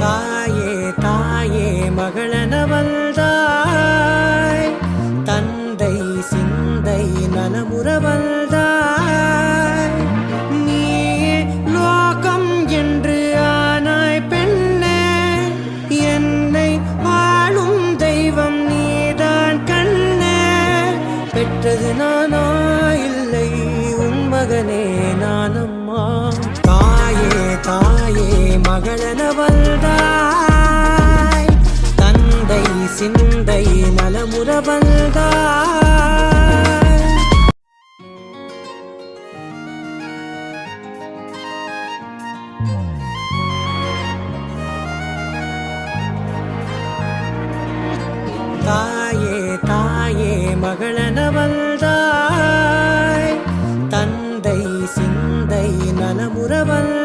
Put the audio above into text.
தாயே தாயே மகளன வந்தாய் தந்தை சிந்தை நலமுற வந்தாய் நீயே லோகம் என்று ஆனாய் பெண்ணே. என்னை வாழும் தெய்வம் நீதான் கண்ணே. பெற்றது நானா இல்லை உன் மகனே நானம்மா. தாயே தாயே மகளன உறவன்தான் தாயே தாயே மகளனவள்தாய். தந்தை சிந்தை நலமுறவன்